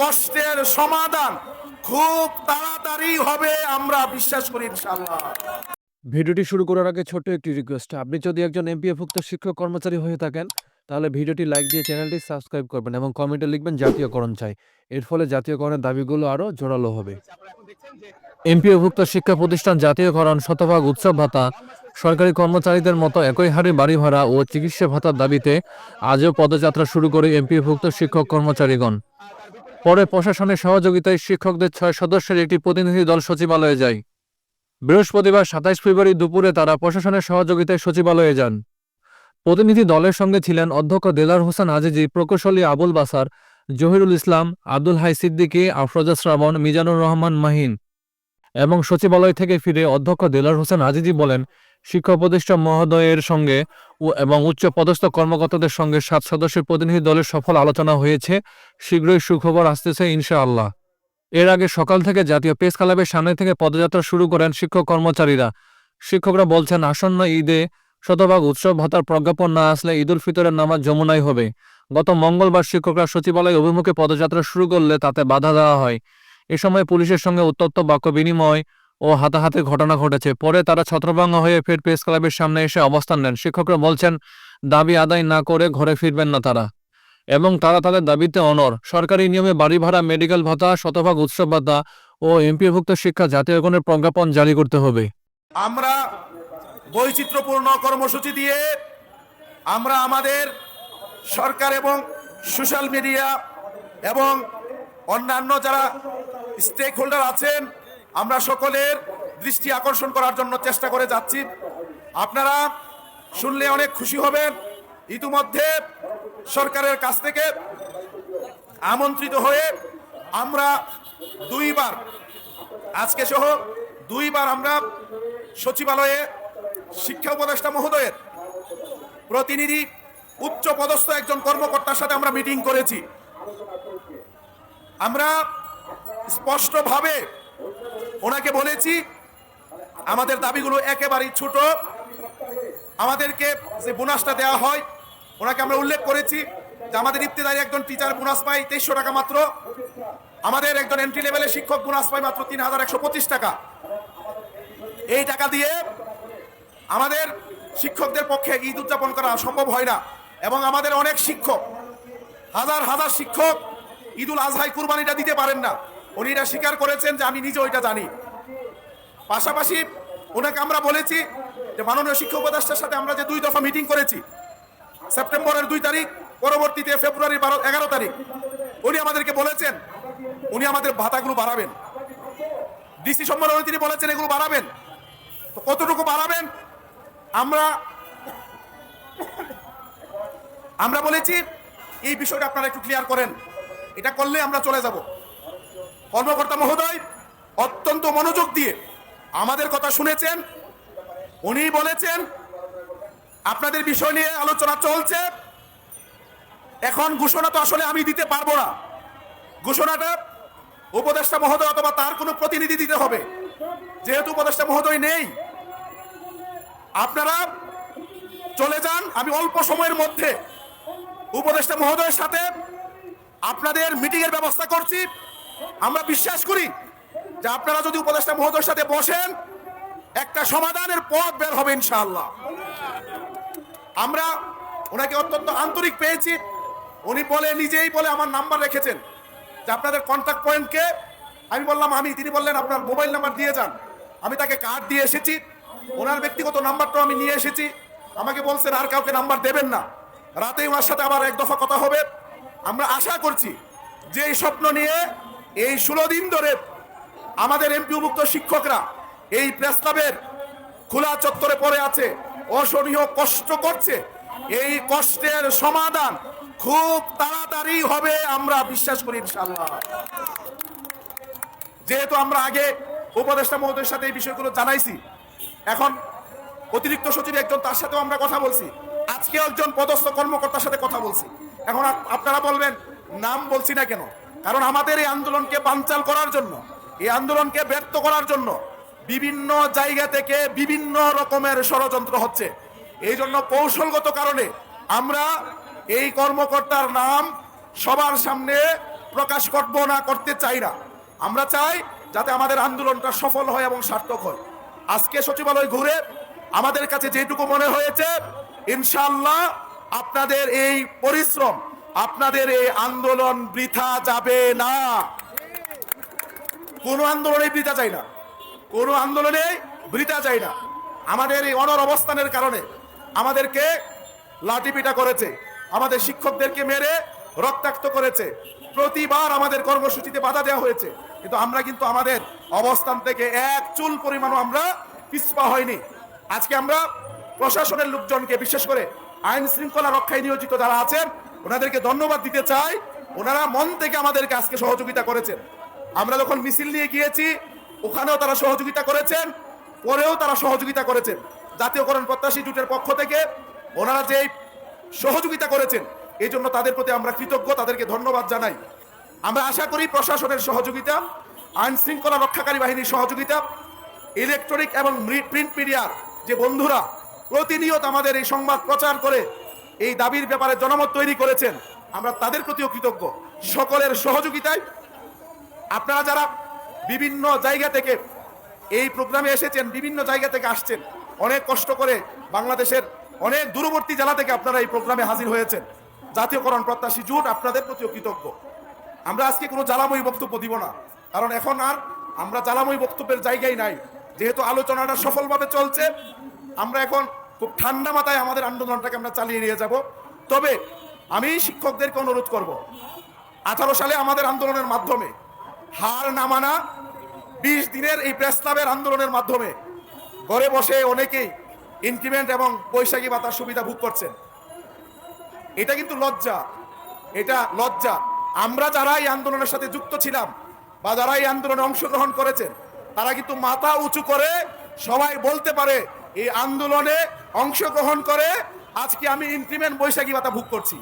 কষ্টের সমাধান খুব তাড়াতাড়ি হবে, আমরা বিশ্বাস করি ইনশাআল্লাহ। ভিডিওটি শুরু করার আগে ছোট্ট একটি রিকোয়েস্ট আপনি যদি একজন এমপিএভুক্ত শিক্ষক কর্মচারী হয়ে থাকেন, তাহলে ভিডিওটি লাইক দিয়ে চ্যানেলটি সাবস্ক্রাইব করবেন এবং কমেন্টে লিখবেন জাতীয়করণ চাই। এর ফলে জাতীয়করণের দাবিগুলো আরও জোরালো হবে। এমপিওভুক্ত শিক্ষা প্রতিষ্ঠান জাতীয়করণ শতভাগ উৎসব ভাতা, সরকারি কর্মচারীদের মতো একই হারে বাড়ি ভাড়া ও চিকিৎসা ভাতার দাবিতে আজও পদযাত্রা শুরু করে এমপিওভুক্ত শিক্ষক কর্মচারীগণ। পরে প্রশাসনের সহযোগিতায় শিক্ষকদের ছয় সদস্যের একটি প্রতিনিধি দল সচিবালয়ে যায়। বৃহস্পতিবার সাতাইশ ফেব্রুয়ারি দুপুরে তারা প্রশাসনের সহযোগিতায় সচিবালয়ে যান। প্রতিনিধি দলের সঙ্গে ছিলেন অধ্যক্ষ দেলার হোসেন আজিজি, প্রকৌশলী আবুল বাসার, জহিরুল ইসলাম, আব্দুল হাই সিদ্দিকী, আফরোজা শ্রাবণ, মিজানুর রহমান মাহিন এবং সচিবালয় থেকে ফিরে অধ্যক্ষ দেলার হোসেন আজিজি বলেন শিক্ষা প্রতিষ্ঠান মহোদয়ের সঙ্গে এবং উচ্চ পদস্থ কর্মকর্তাদের সঙ্গে সাত সদস্যের প্রতিনিধি দলের সফল আলোচনা হয়েছে। শীঘ্রই সুখবর আসতেছে ইনশাআল্লাহ। এর আগে সকাল থেকে জাতীয় প্রেস ক্লাবের সামনে থেকে পদযাত্রা শুরু করেন শিক্ষক কর্মচারীরা। শিক্ষকরা বলছেন, আসন্ন ঈদে শতভাগ উৎসব ভাতার প্রজ্ঞাপন না আসলে ঈদুল ফিতরের নামাজ যমুনাই হবে। গত মঙ্গলবার শিক্ষকরা সচিবালয় অভিমুখে পদযাত্রা শুরু করলে তাতে বাধা দেওয়া হয়। এ সময় পুলিশের সঙ্গে উত্তপ্ত বাক্য বিনিময় ও হাতাহাতির ঘটনা ঘটেছে। পরে তারা ছত্রভঙ্গ হয়ে ফের প্রেস ক্লাবের সামনে এসে অবস্থান নেন। শিক্ষকরা বলছেন, দাবি আদায় না করে ঘরে ফিরবেন না তারা এবং তারা তাদের দাবিতে অনর সরকারি নিয়মে বাড়ি ভাড়া মেডিকেল ভাতা, শতভাগ উৎসব ভাতা ও এমপিভুক্ত শিক্ষা জাতীয়করণের প্রজ্ঞাপন জারি করতে হবে। আমরা বৈচিত্র্যপূর্ণ কর্মসূচি দিয়ে আমরা আমাদের সরকার এবং সোশ্যাল মিডিয়া এবং অন্যান্য যারা স্টেক হোল্ডার আছেন আমরা সকলের দৃষ্টি আকর্ষণ করার জন্য চেষ্টা করে যাচ্ছি। আপনারা শুনলে অনেক খুশি হবেন। ইতিমধ্যে সরকারের কাছ থেকে আমন্ত্রিত হয়ে আমরা দুইবার, আজকে সহ দুইবার আমরা সচিবালয়ে শিক্ষা উপদেষ্টা মহোদয়ের প্রতিনিধি, উচ্চ পদস্থ একজন কর্মকর্তার সাথে আমরা মিটিং করেছি। আমরা স্পষ্টভাবে ওনাকে বলেছি, আমাদের দাবিগুলো একেবারেই ছোট। আমাদেরকে যে বোনাসটা দেওয়া হয়, ওনাকে আমরা উল্লেখ করেছি যে আমাদের ইফতেদারি একজন টিচার বোনাস পায় তেইশশো টাকা মাত্র। আমাদের একজন এন্ট্রি লেভেলের শিক্ষক বোনাস পায় মাত্র তিন হাজার একশো পঁচিশ টাকা। এই টাকা দিয়ে আমাদের শিক্ষকদের পক্ষে ঈদ উদযাপন করা সম্ভব হয় না এবং আমাদের অনেক শিক্ষক, হাজার হাজার শিক্ষক ঈদুল আজহাই কুরবানিটা দিতে পারেন না। উনি এটা স্বীকার করেছেন যে আমি নিজে ওইটা জানি। পাশাপাশি ওনাকে আমরা বলেছি যে মাননীয় শিক্ষক উপদেষ্টার সাথে আমরা যে দুই দফা মিটিং করেছি, সেপ্টেম্বরের দুই তারিখ, পরবর্তীতে ফেব্রুয়ারির বারো এগারো তারিখ, উনি আমাদেরকে বলেছেন, উনি আমাদের ভাতাগুলো বাড়াবেন। ডিসি সম্মেলনে তিনি বলেছেন, এগুলো বাড়াবেন। তো কতটুকু বাড়াবেন? আমরা আমরা বলেছি, এই বিষয়টা আপনারা একটু ক্লিয়ার করেন। এটা করলে আমরা চলে যাব। কর্মকর্তা মহোদয়, অত্যন্ত মনোযোগ দিয়ে আমাদের কথা শুনেছেন। উনি বলেছেন, আপনাদের বিষয় নিয়ে আলোচনা চলছে। এখন ঘোষণা তো আসলে আমি দিতে পারব না। ঘোষণাটা উপদেষ্টা মহোদয় অথবা তার কোনো প্রতিনিধি দিতে হবে। যেহেতু উপদেষ্টা মহোদয় নেই, আপনারা চলে যান। আমি অল্প সময়ের মধ্যে উপদেষ্টা মহোদয়ের সাথে আপনাদের মিটিংয়ের ব্যবস্থা করছি। আমরা বিশ্বাস করি যে আপনারা যদি উপদেষ্টা মহোদয়ের সাথে বসেন, একটা সমাধানের পথ বের হবে ইনশাআল্লাহ। আমরা ওনাকে অত্যন্ত আন্তরিক পেয়েছি। উনি বলে, নিজেই বলে আমার নাম্বার রেখেছেন যে আপনাদের কন্ট্যাক্ট পয়েন্টকে আমি বললাম, আমি। তিনি বললেন, আপনার মোবাইল নাম্বার দিয়ে যান। আমি তাকে কার্ড দিয়ে এসেছি। ওনার ব্যক্তিগত নাম্বারটাও আমি নিয়ে এসেছি। আমাকে বলছেন, আর কাউকে নাম্বার দেবেন না। রাতে ওনার সাথে আবার এক দফা কথা হবে। আমরা আশা করছি যে এই স্বপ্ন নিয়ে এই ষোলো দিন ধরে আমাদের এমপিভুক্ত শিক্ষকরা এই প্রেস ক্লাবের খোলা চত্বরে পড়ে আছে, অসহনীয় কষ্ট করছে। এই কষ্টের সমাধান খুব তাড়াতাড়ি হবে আমরা বিশ্বাস করি ইনশাল্লাহ যেহেতু আমরা আগে উপদেষ্টা মহোদয়ের সাথে এই বিষয়গুলো জানাইছি, এখন অতিরিক্ত সচিব একজন তার সাথেও আমরা কথা বলছি। আজকে একজন পদস্থ কর্মকর্তার সাথে কথা বলছি। এখন আপ- আপনারা বলবেন, নাম বলছি না কেন? কারণ আমাদের এই আন্দোলনকে বানচাল করার জন্য, এই আন্দোলনকে ব্যর্থ করার জন্য বিভিন্ন জায়গা থেকে বিভিন্ন রকমের ষড়যন্ত্র হচ্ছে। এই জন্য কৌশলগত কারণে আমরা এই কর্মকর্তার নাম সবার সামনে প্রকাশ করব না, করতে চাই না। আমরা চাই যাতে আমাদের আন্দোলনটা সফল হয় এবং সার্থক হয়। আজকে সচিবালয় ঘুরে আমাদের কাছে যেটুকু মনে হয়েছে ইনশাল্লাহ আপনাদের এই পরিশ্রম আপনাদের এই আন্দোলন বৃথা যাবে না। কোনো আন্দোলনে বৃথা চাই না। কোনো আন্দোলনে বৃথা চাই না। আমাদের এই অনর অবস্থানের কারণে আমাদেরকে লাঠিপিটা করেছে। আমাদের শিক্ষকদেরকে মেরে রক্তাক্ত করেছে। প্রতিবার আমাদের কর্মসূচিতে বাধা দেওয়া হয়েছে। কিন্তু আমরা কিন্তু আমাদের অবস্থান থেকে এক চুল পরিমাণও আমরা পিছপা হয়নি। আজকে আমরা প্রশাসনের লোকজনকে, বিশেষ করে আইন শৃঙ্খলা রক্ষায় নিয়োজিত যারা আছেন ওনাদেরকে ধন্যবাদ দিতে চাই। ওনারা মন থেকে আমাদেরকে আজকে সহযোগিতা করেছেন। আমরা যখন মিছিল নিয়ে গিয়েছি, ওখানেও তারা সহযোগিতা করেছেন, পরেও তারা সহযোগিতা করেছেন। জাতীয়করণ প্রত্যাশী জুটের পক্ষ থেকে ওনারা যে সহযোগিতা করেছেন, এই জন্য তাদের প্রতি আমরা কৃতজ্ঞ, তাদেরকে ধন্যবাদ জানাই। আমরা আশা করি প্রশাসনের সহযোগিতা, আইন শৃঙ্খলা রক্ষাকারী বাহিনীর সহযোগিতা, ইলেকট্রনিক এবং প্রিন্ট মিডিয়ার যে বন্ধুরা, প্রতিনিয়ত আমাদের এই সংবাদ প্রচার করে এই দাবির ব্যাপারে জনমত তৈরি করেছেন। আমরা তাদের প্রতিও কৃতজ্ঞ। সকলের সহযোগিতায় আপনারা যারা বিভিন্ন জায়গা থেকে এই প্রোগ্রামে এসেছেন, বিভিন্ন জায়গা থেকে আসছেন, অনেক কষ্ট করে বাংলাদেশের অনেক দূরবর্তী জেলা থেকে আপনারা এই প্রোগ্রামে হাজির হয়েছেন। জাতীয়করণ প্রত্যাশী জোট আপনাদের প্রতিও কৃতজ্ঞ। আমরা আজকে কোনো জ্বালাময়ী বক্তব্য দিব না। কারণ এখন আর আমরা জ্বালাময়ী বক্তব্যের জায়গায় নাই। যেহেতু আলোচনাটা সফলভাবে চলছে, আমরা এখন খুব ঠান্ডা মাথায় আমাদের আন্দোলনটাকে আমরা চালিয়ে নিয়ে যাব। তবে আমি শিক্ষকদেরকে অনুরোধ করব, আঠারো সালে আমাদের আন্দোলনের মাধ্যমে হার না মানা বিশ দিনের এই প্রেস ক্লাবের আন্দোলনের মাধ্যমে ঘরে বসে অনেকেই ইনক্রিমেন্ট এবং বৈশাখী ভাতার সুবিধা ভোগ করছেন। এটা কিন্তু লজ্জা, এটা লজ্জা। আমরা যারা এই আন্দোলনের সাথে যুক্ত ছিলাম বা যারা এই আন্দোলনে অংশগ্রহণ করেছেন, তারা কিন্তু মাথা উঁচু করে সবাই বলতে পারে, এই আন্দোলনে অংশগ্রহণ করে আজকে আমি ইনক্রিমেন্ট বৈশাখী ভাতা ভোগ করছি।